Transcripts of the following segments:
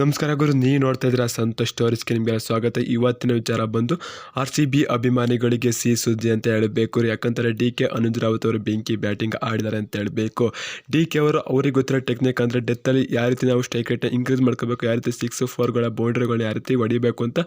ನಮಸ್ಕಾರ ಗುರು, ನೀವು ನೋಡ್ತಾ ಇದ್ದೀರಾ ಸಂತೋಷ್ ಸ್ಟೋರೀಸ್ಗೆ ನಿಮಗೆಲ್ಲ ಸ್ವಾಗತ. ಇವತ್ತಿನ ವಿಚಾರ ಬಂದು ಆರ್ ಸಿ ಬಿ ಅಭಿಮಾನಿಗಳಿಗೆ ಸಿ ಸುದ್ದಿ ಅಂತ ಹೇಳಬೇಕು ಯಾಕಂದರೆ ಡಿ ಕೆ ಅನುಜ್ ರಾವತ್ ಅವರು ಬೆಂಕಿ ಬ್ಯಾಟಿಂಗ್ ಆಡಿದ್ದಾರೆ ಅಂತ ಹೇಳಬೇಕು. ಡಿ ಕೆ ಅವರು ಅವ್ರಿಗೆ ಗೊತ್ತಿರೋ ಟೆಕ್ನಿಕ್ ಅಂದರೆ ಡೆತ್ತಲ್ಲಿ ಯಾವ ರೀತಿ ನಾವು ಸ್ಟ್ರೈಕ್ ರೇಟ್ನ ಇನ್ಕ್ರೀಸ್ ಮಾಡ್ಕೋಬೇಕು, ಯಾವ ರೀತಿ ಸಿಕ್ಸ್ ಫೋರ್ಗಳ ಬೌಂಡ್ರಿಗಳು ಯಾವ ರೀತಿ ಹೊಡಿಬೇಕು ಅಂತ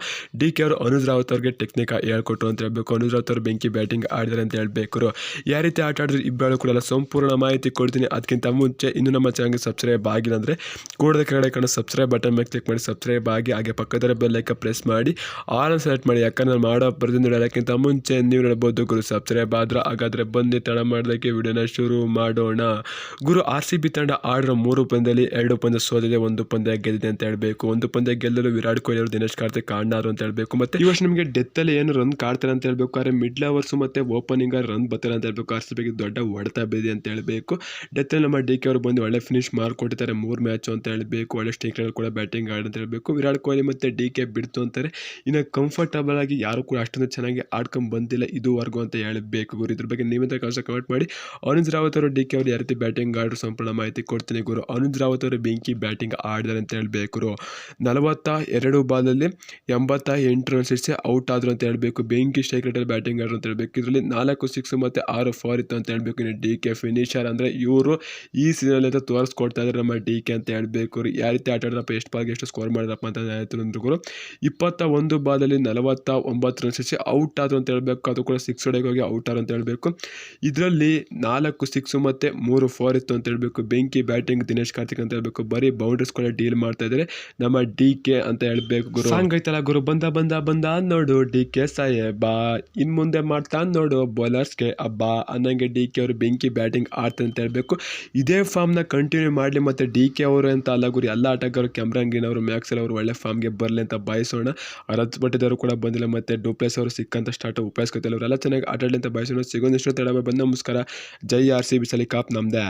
ಡಿ ಕೆ ಅವರು ಅನುಜ್ ರಾವತ್ ಅವ್ರಿಗೆ ಟೆಕ್ನಿಕ್ ಹೇಳ್ಕೊಟ್ರು ಅಂತ ಹೇಳಬೇಕು. ಅನುಜ್ ರಾವತ್ ಅವರು ಬೆಂಕಿ ಬ್ಯಾಟಿಂಗ್ ಆಡಿದ್ದಾರೆ ಅಂತ ಹೇಳಬೇಕು ಯಾವ ರೀತಿ ಆಟ ಆಡಿದ್ರು ಇಬ್ಬರು ಕೂಡ ಸಂಪೂರ್ಣ ಮಾಹಿತಿ ಕೊಡ್ತೀನಿ. ಅದಕ್ಕಿಂತ ಮುಂಚೆ ಇನ್ನು ನಮ್ಮ ಚಾನಲ್ಗೆ ಸಬ್ಸ್ಕ್ರೈಬ್ ಆಗಿಲ್ಲ ಅಂದರೆ ಕೂಡದ ಕೆಳಗಡೆ ಕಾಣೋ ಸಬ್ಸ್ಕ್ರೈಬ್ ಬಟನ್ ಮೇಲೆ ಕ್ಲಿಕ್ ಮಾಡಿ ಸಬ್ಸ್ಕ್ರೈಬ್ ಆಗಿ, ಹಾಗೆ ಪಕ್ಕದ ಬೆಲ್ಲೈಕ ಪ್ರೆಸ್ ಮಾಡಿ ಆಲ್ ಸೆಲೆಕ್ಟ್ ಮಾಡಿ, ಯಾಕಂದ್ರೆ ನಾನು ಮಾಡೋ ಪ್ರತಿಯೊಂದು ಹೇಳೋಕ್ಕಿಂತ ಮುಂಚೆ ನೀವು ಹೇಳ್ಬೋದು ಗುರು ಸಬ್ಸ್ಕ್ರೈಬ್ ಆದ್ರೆ ಹಾಗಾದ್ರೆ ಬಂದು ತಡ ಮಾಡೋದಕ್ಕೆ ವಿಡಿಯೋನ ಶುರು ಮಾಡೋಣ. ಗುರು ಆರ್ ಸಿ ಬಿ ತಂಡ ಆಡಿರೋ ಮೂರು ಪಂದ್ಯದಲ್ಲಿ ಎರಡು ಪಂದ್ಯ ಸೋದಿದೆ ಒಂದು ಪಂದ್ಯ ಗೆದ್ದಿದೆ ಅಂತ ಹೇಳಬೇಕು. ಒಂದು ಪಂದ್ಯ ಗೆಲ್ಲಲು ವಿರಾಟ್ ಕೊಹ್ಲಿ ಅವರು ದಿನೇಶ್ ಕಾರ್ತಿಕ್ ಕಾಣಾರು ಅಂತ ಹೇಳಬೇಕು. ಮತ್ತೆ ಈ ವರ್ಷ ನಿಮಗೆ ಡೆತ್ತಲ್ಲಿ ಏನು ರನ್ ಕಾಡ್ತಾರೆ ಅಂತ ಹೇಳಬೇಕು. ಆದರೆ ಮಿಡ್ಲ್ ಅವರ್ಸ್ ಮತ್ತೆ ಓಪನಿಂಗ್ ರನ್ ಬರ್ತಾರೆ ಅಂತ ಹೇಳಬೇಕು. ಆರ್ ಸಿ ಬಿಗೆ ದೊಡ್ಡ ಹೊಡೆತ ಬಿದೆ ಅಂತ ಹೇಳಬೇಕು. ಡೆತ್ತಲ್ಲಿ ನಮ್ಮ ಡಿ ಕೆ ಅವರು ಬಂದು ಒಳ್ಳೆ ಫಿನಿಶ್ ಮಾಡ್ಕೊಟ್ಟಿದ್ದಾರೆ ಮೂರು ಮ್ಯಾಚು ಅಂತ ಹೇಳಬೇಕು. ಒಳ್ಳೆ ಸ್ಟ್ರೈಕ್ ಕೂಡ ಬ್ಯಾಟಿಂಗ್ ಆಡಿ ಅಂತ ಹೇಳಬೇಕು. ವಿರಾಟ್ ಕೊಹ್ಲಿ ಮತ್ತು ಡಿ ಕೆ ಬಿಡ್ತು ಅಂತಾರೆ. ಇನ್ನು ಕಂಫರ್ಟಬಲ್ ಆಗಿ ಯಾರು ಕೂಡ ಅಷ್ಟೊಂದು ಚೆನ್ನಾಗಿ ಆಡ್ಕೊಂಡು ಬಂದಿಲ್ಲ ಇದುವರೆಗೂ ಅಂತ ಹೇಳಬೇಕು ಗುರು. ಇದ್ರ ಬಗ್ಗೆ ನಿಯಮಿತ ಕಾಶ ಕಮೆಂಟ್ ಮಾಡಿ? ಅನುಜ್ ರಾವತ್ ಅವರು ಡಿ ಕೆ ಅವರು ಯಾವ ರೀತಿ ಬ್ಯಾಟಿಂಗ್ ಆಡ್ರು ಸಂಪೂರ್ಣ ಮಾಹಿತಿ ಕೊಡ್ತೀನಿ ಗುರು. ಅನುಜ್ ರಾವತ್ ಅವರು ಬೆಂಕಿ ಬ್ಯಾಟಿಂಗ್ ಆಡಿದಾರೆ ಅಂತ ಹೇಳಬೇಕು ನಲವತ್ತ ಎರಡು ಬಾಲಲ್ಲಿ ಎಂಬತ್ತ ಎಂಟು ರನ್ ಸಿಡಿಸಿ ಔಟ್ ಆದ್ರು ಅಂತ ಹೇಳಬೇಕು. ಬೆಂಕಿ ಸ್ಟ್ರೈಕ್ ರೇಟಲ್ಲಿ ಬ್ಯಾಟಿಂಗ್ ಆಡ್ರು ಅಂತ ಹೇಳಬೇಕು. ಇದರಲ್ಲಿ ನಾಲ್ಕು ಸಿಕ್ಸ್ ಮತ್ತು ಆರು ಫೋರ್ ಇತ್ತು ಅಂತ ಹೇಳಬೇಕು. ಇನ್ನು ಡಿ ಕೆ ಫಿನಿಷರ್ ಅಂದರೆ ಇವರು ಈ ಸೀಸನಲ್ಲಿ ಅಂತ ತೋರಿಸ್ಕೊಡ್ತಾ ಇದ್ದಾರೆ ನಮ್ಮ ಡಿ ಕೆ ಅಂತ ಹೇಳಬೇಕು ಯಾವ ರೀತಿ ಆಟ ಆಡಿದ್ರಪ್ಪ ಎಷ್ಟು ಬಾಲ್ಗೆ ಎಷ್ಟು ಸ್ಕೋರ್ ಮಾಡಿದ್ರಪ್ಪ ಅಂತ ಹೇಳ್ತಾರೆ ಕೂಡ ಇಪ್ಪತ್ತ ಒಂದು ಬಾದಲ್ಲಿ ನಲವತ್ತ ಒಂಬತ್ತು ರನ್ ಔಟ್ ಆದ್ರು ಅಂತ ಹೇಳಬೇಕು. ಅದು ಕೂಡ ಸಿಕ್ಸ್ ಹೊಡೆಗೆ ಹೋಗಿ ಔಟ್ ಆದ್ರು ಅಂತ ಹೇಳಬೇಕು. ಇದರಲ್ಲಿ ನಾಲ್ಕು ಸಿಕ್ಸ್ ಮತ್ತು ಮೂರು ಫೋರ್ ಇತ್ತು ಅಂತ ಹೇಳಬೇಕು. ಬೆಂಕಿ ಬ್ಯಾಟಿಂಗ್ ದಿನೇಶ್ ಕಾರ್ತಿಕ್ ಅಂತ ಹೇಳಬೇಕು. ಬರೀ ಬೌಂಡ್ರೀಸ್ ಕೂಡ ಡೀಲ್ ಮಾಡ್ತಾ ಇದ್ದಾರೆ ನಮ್ಮ ಡಿ ಕೆ ಅಂತ ಹೇಳಬೇಕು ಗುರು. ಸಾಂಗ್ ಐತಲ್ಲ ಗುರು? ಬಂದ ಬಂದ ಬಂದ ನೋಡು ಡಿ ಕೆ ಸಾಹೇಬ. ಇನ್ ಮುಂದೆ ಮಾಡ್ತಾ ನೋಡು ಬೌಲರ್ಸ್ಗೆ ಅಬ್ಬಾ. ಅನ್ನಂಗೆ ಡಿ ಕೆ ಅವರು ಬೆಂಕಿ ಬ್ಯಾಟಿಂಗ್ ಆಡ್ತಾರೆ ಅಂತ ಹೇಳಬೇಕು. ಇದೇ ಫಾರ್ಮ್ನ ಕಂಟಿನ್ಯೂ ಮಾಡಲಿ ಮತ್ತು ಡಿ ಕೆ ಅವರು ಅಂತ ಅಲ್ಲ ಗುರು. ಎಲ್ಲ ಆಟಗಾರರು ಕ್ಯಾಮ್ರಂಗಿನ್ ಅವರು ಮ್ಯಾಕ್ಸೆಲ್ ಅವರು ಒಳ್ಳೆ ಫಾರ್ಮ್ಗೆ ಬರಲಿ ಅಂತ ಬಯಸೋಣ ಅರತ್ ಪಟ್ಟಿದವರು ಕೂಡ ಬಂದಿಲ್ಲ ಮತ್ತೆ ಡೂಪ್ಲೆಸ್ ಅವರು ಸಿಕ್ಕಂತ ಸ್ಟಾರ್ಟ್ ಉಪಯೋಗಿಸ್ಕೊತಿಲ್ಲ ಅವರೆಲ್ಲ ಚೆನ್ನಾಗಿ ಆಟಾಡಲಿ ಅಂತ ಬಯಸೋಣ ಸಿಗೋದಿಷ್ಟು ತಡ ಬಂದ ನಮಸ್ಕಾರ. ಜೈ ಆರ್ ಸಿ ಬಿ ಸಲಿ ಕಾಪ್ ನಮ್ದೇ.